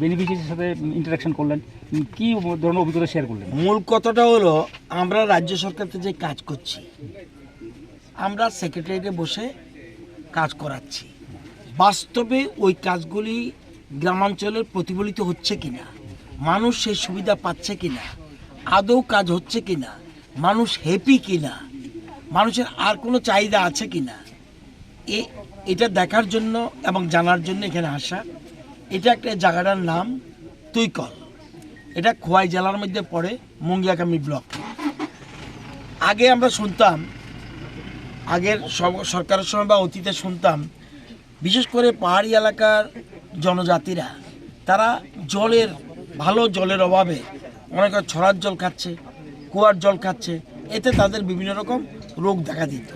বেনিফিশিয়ারির সাথে ইন্টারাকশন করলেন, কি ধরনের অভিজ্ঞতা শেয়ার করলেন? মূল কথাটা হলো, আমরা রাজ্য সরকারতে যে কাজ করছি, আমরা সেক্রেটারিতে বসে কাজ করাচ্ছি। বাস্তবে ওই কাজগুলি গ্রামাঞ্চলের প্রতিফলিত হচ্ছে কিনা, মানুষ সেই সুবিধা পাচ্ছে কিনা, আদৌ কাজ হচ্ছে কিনা, মানুষ হ্যাপি কিনা, মানুষের আর কোনো চাহিদা আছে কিনা, এ, এটা দেখার জন্য এবং জানার জন্য এখানে আসা এটা একটা জায়গাটার নাম তুইকল এটা খোয়াই জেলার মধ্যে পড়ে মুঙ্গিয়াকামি ব্লক। আগে আমরা শুনতাম, আগের সরকারের সময় বা অতীতে শুনতাম, বিশেষ করে পাহাড়ি এলাকার জনজাতিরা, তারা জলের, ভালো জলের অভাবে অনেক ছড়ার জল খাচ্ছে, কুয়ার জল খাচ্ছে, এতে তাদের বিভিন্ন রকম রোগ দেখা দিত।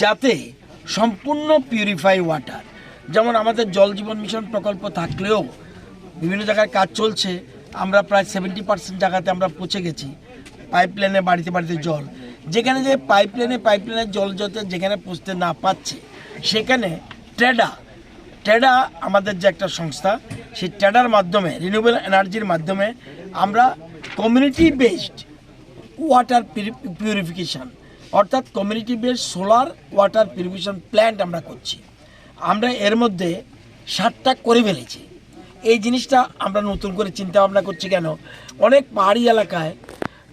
যাতে সম্পূর্ণ পিউরিফাই ওয়াটার যেমন আমাদের জল জীবন মিশন প্রকল্প থাকলেও বিভিন্ন জায়গায় কাজ চলছে, আমরা প্রায় সেভেন্টি পার্সেন্ট জায়গাতে আমরা পৌঁছে গেছি পাইপ লাইনে বাড়িতে বাড়িতে জল। যেখানে যে পাইপ লাইনে পাইপ লাইনের জল যাতে যেখানে পৌঁছতে না পাচ্ছে সেখানে ট্রেডা ট্রেডা আমাদের যে একটা সংস্থা, সেই ট্রেডার মাধ্যমে রিনিউয়েবল এনার্জির মাধ্যমে আমরা কমিউনিটি বেসড ওয়াটার পিউরিফিকেশন অর্থাৎ community based solar water purification plant আমরা করছি। আমরা এর মধ্যে সাতটা করে ফেলেছি। এই জিনিসটা আমরা নতুন করে চিন্তা ভাবনা করছি কেন? অনেক পাহাড়ি এলাকায়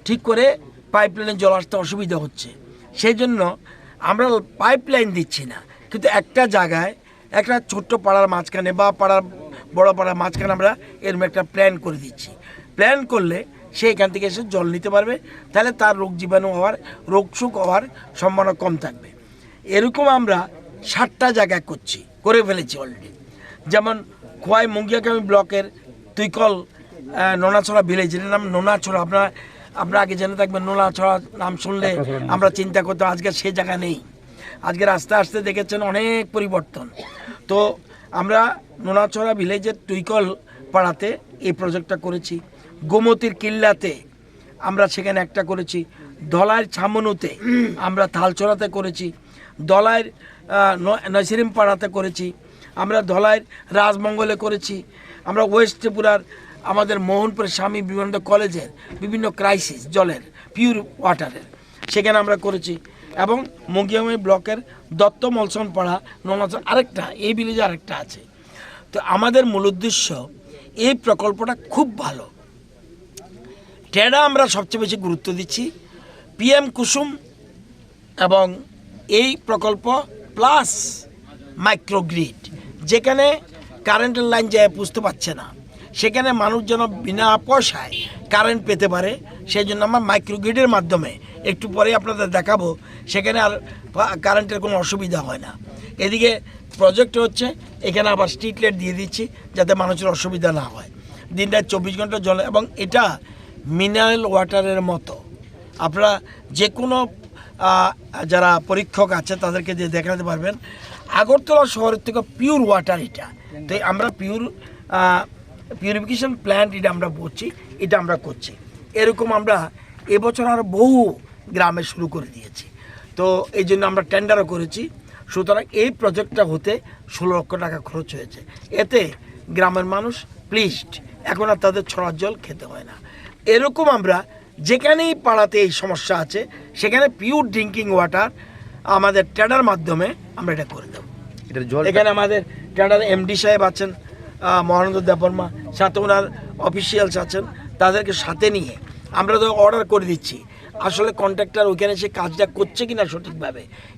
ঠিক করে পাইপ পাইপলাইনে জল আসতে অসুবিধা হচ্ছে। সেই জন্য আমরা পাইপলাইন দিচ্ছি না। কিন্তু একটা জায়গায় একটা ছোট্ট পাড়ার মাঝখানে বা পাড়ার বড় পাড়ার মাঝখানে আমরা এরম একটা প্ল্যান করে দিচ্ছি। প্ল্যান করলে সে এখান থেকে এসে জল নিতে পারবে। তাহলে তার রোগ জীবাণু হওয়ার, রোগ সুখ হওয়ার সম্ভাবনা কম থাকবে। এরকম আমরা ষাটটা জায়গায় করছি করে ফেলেছি অলরেডি যেমন খোয়াই মুঙ্গিয়াকামি ব্লকের তুইকল নোনাছড়া ভিলেজের নাম নোনাছড়া। আপনারা আপনারা আগে জেনে থাকবেন নোনাছড়া নাম শুনলে আমরা চিন্তা করতাম আজকে সে জায়গা নেই। আজকে আস্তে আস্তে দেখেছেন অনেক পরিবর্তন। তো আমরা নোনাছড়া ভিলেজের তুইকল পাড়াতে এই প্রজেক্টটা করেছি। গোমতির কিল্লাতে আমরা সেখানে একটা করেছি। দলাইয়ের ছামনুতে আমরা থালছড়াতে করেছি। দলাইয়ের নসিরিম পাড়াতে করেছি। আমরা ধলাইয়ের রাজমঙ্গলে করেছি। আমরা ওয়েস্ট ত্রিপুরার আমাদের মোহনপুরের স্বামী বিবেকানন্দ কলেজের বিভিন্ন ক্রাইসিস জলের পিওর ওয়াটারের সেখানে আমরা করেছি। এবং মঙ্গিয়ামি ব্লকের দত্ত মলসন পাড়া নমাচন আরেকটা, এই ভিলেজে আরেকটা আছে। তো আমাদের মূল উদ্দেশ্য, এই প্রকল্পটা খুব ভালো। ট্রেডা আমরা সবচেয়ে বেশি গুরুত্ব দিচ্ছি। পিএম কুসুম এবং এই প্রকল্প প্লাস মাইক্রোগ্রিড, যেখানে কারেন্টের লাইন যায় বুঝতে পারছে না। সেখানে মানুষ যেন বিনা পয়সায় কারেন্ট পেতে পারে সেই জন্য আমরা মাইক্রোগ্রিডের মাধ্যমে একটু পরে আপনাদের দেখাবো, সেখানে আর কারেন্টের কোনো অসুবিধা হয় না। এদিকে প্রজেক্ট হচ্ছে, এখানে আবার স্ট্রিট লাইট দিয়ে দিচ্ছি, যাতে মানুষের অসুবিধা না হয়। দিন রাত চব্বিশ ঘণ্টা জল এবং এটা মিনারেল ওয়াটারের মতো। আপনারা যে কোনো যারা পরীক্ষক আছে, তাদেরকে দিয়ে দেখাতে পারবেন, আগরতলা শহরের থেকে পিওর ওয়াটার এটা। তো আমরা পিওর পিউরিফিকেশন প্ল্যান্ট এটা আমরা বলছি, এটা আমরা করছি। এরকম আমরা এবছর আরও বহু গ্রামে শুরু করে দিয়েছি। তো এই জন্য আমরা টেন্ডারও করেছি। সুতরাং এই প্রজেক্টটা হতে ষোলো লক্ষ টাকা খরচ হয়েছে। এতে গ্রামের মানুষ প্লিজড এখন আর তাদের ছড়ার জল খেতে হয় না। এরকম আমরা যেখানেই পাড়াতে এই সমস্যা আছে সেখানে পিওর ড্রিঙ্কিং ওয়াটার আমাদের ট্যাডার মাধ্যমে আমরা এটা করে দেবো। এখানে আমাদের ট্যাডার এমডি সাহেব আছেন মহানন্দ দেববর্মা সাথে ওনার অফিসিয়ালস আছেন তাদেরকে সাথে নিয়ে আমরা তো অর্ডার করে দিচ্ছি। আসলে কন্ট্রাক্টর ওইখানে সে কাজটা করছে কিনা সঠিকভাবে